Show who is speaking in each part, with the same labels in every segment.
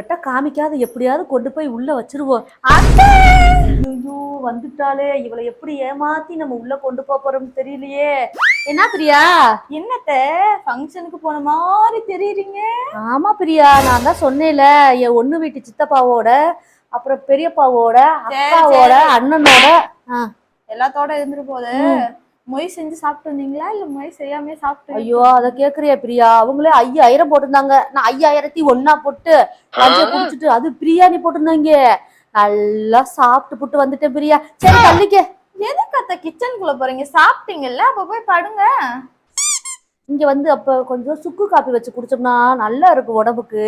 Speaker 1: பட்டா காமிக்காத எப்படியாவது கொண்டு போய் உள்ள வச்சிருவோம். ஐயோ வந்துட்டாலே இவளை எப்படி ஏமாத்தி நம்ம உள்ள கொண்டு போப் போறோம்னு தெரியலையே. என்ன பிரியா?
Speaker 2: என்னத்த? ஃபங்க்ஷனுக்கு போன மாதிரி தெரியுறீங்க?
Speaker 1: ஆமா பிரியா நான் தான் சொன்னேன்ல என் ஒண்ணு வீட்டு சித்தப்பாவோட அப்புறம் பெரியப்பாவோட அக்காவோட அண்ணனோட
Speaker 2: எல்லாத்தோட இருந்துட்டு போகுது மொய் செஞ்சு சாப்பிட்டு வந்தீங்களா இல்ல மொய் செய்யாம சாப்பிட்டு
Speaker 1: ஐயோ அத கேக்குறியா பிரியா. அவங்களே ஐயாயிரம் போட்டிருந்தாங்க. நான் ஐயாயிரத்தி ஒன்னா போட்டு லஞ்ச குடிச்சிட்டு அது பிரியாணி போட்டிருந்தாங்க. நல்லா சாப்பிட்டு புட்டு வந்துட்டேன் பிரியா. சரி தள்ளிக்க.
Speaker 2: எதுக்கு அத்தை கிச்சனுக்குள்ள போறீங்க? சாப்பிட்டீங்கல்ல அப்ப போய் படுங்க.
Speaker 1: இங்க வந்து அப்ப கொஞ்சம் சுக்கு காப்பி வச்சு குடிச்சோம்னா நல்லா இருக்கும் உடம்புக்கு.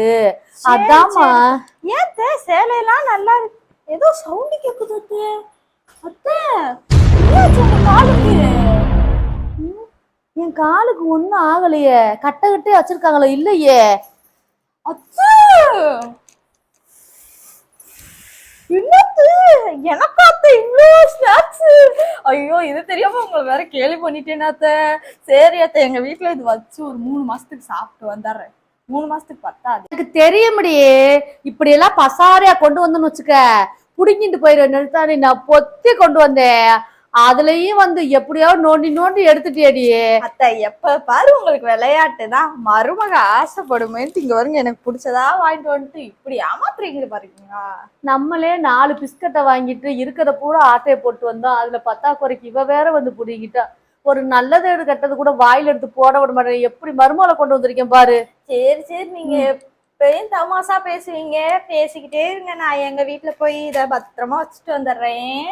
Speaker 1: அதாம்மா.
Speaker 2: ஏத்த சேலையெல்லாம் நல்லா இருக்கு. ஏதோ சவுண்ட் கேக்குது அத்தை. அத்தை காலுக்கு?
Speaker 1: என் காலுக்கு ஒண்ணும் ஆகலையே. கட்டை கட்டே வச்சிருக்காங்களோ இல்லையே.
Speaker 2: அத்தை என்னது? எனக்கு அத்தை இவ்வளோ ஸ்நாக்ஸ் ஐயோ இது தெரியாம உங்களை வேற கேள்வி பண்ணிட்டேன் அத்தை. சரி அத்தை எங்க வீட்டுல இது வச்சு ஒரு மூணு மாசத்துக்கு சாப்பிட்டு வந்துடுறேன். மூணு மாசத்துக்கு பத்தாது.
Speaker 1: எனக்கு தெரிய முடியே இப்படி எல்லாம் பசாரியா கொண்டு வந்தேன்னு வச்சுக்க புடுங்கிட்டு போயிரு நிறுத்தானே நான் பொத்தி கொண்டு வந்தேன். அதுலயும் வந்து எப்படியாவது நோண்டி நோண்டி எடுத்துட்டியடி.
Speaker 2: அத்தை எப்ப பாரு உங்களுக்கு விளையாட்டு தான். மருமக ஆசைப்படுமேன்ட்டு இங்க வருங்க எனக்கு பிடிச்சதா வாங்கிட்டு வந்துட்டு இப்படி ஏமாத்துறீங்க பாருங்களா
Speaker 1: நம்மளே நாலு பிஸ்கட்டை வாங்கிட்டு இருக்கிறத பூரா ஆட்டையை போட்டு வந்தோம் அதுல பத்தாக்குறைக்கு இவ வேற வந்து புடிங்கிட்டா. ஒரு நல்லது எடு கெட்டது கூட வாயில எடுத்து போட விட மாட்டேன். எப்படி மருமகளை கொண்டு வந்திருக்கேன் பாரு.
Speaker 2: சரி சரி நீங்க எப்பயும் தமாசா பேசுவீங்க. பேசிக்கிட்டே இருங்க நான் எங்க வீட்ல போய் இத பத்திரமா வச்சுட்டு வந்துடுறேன்.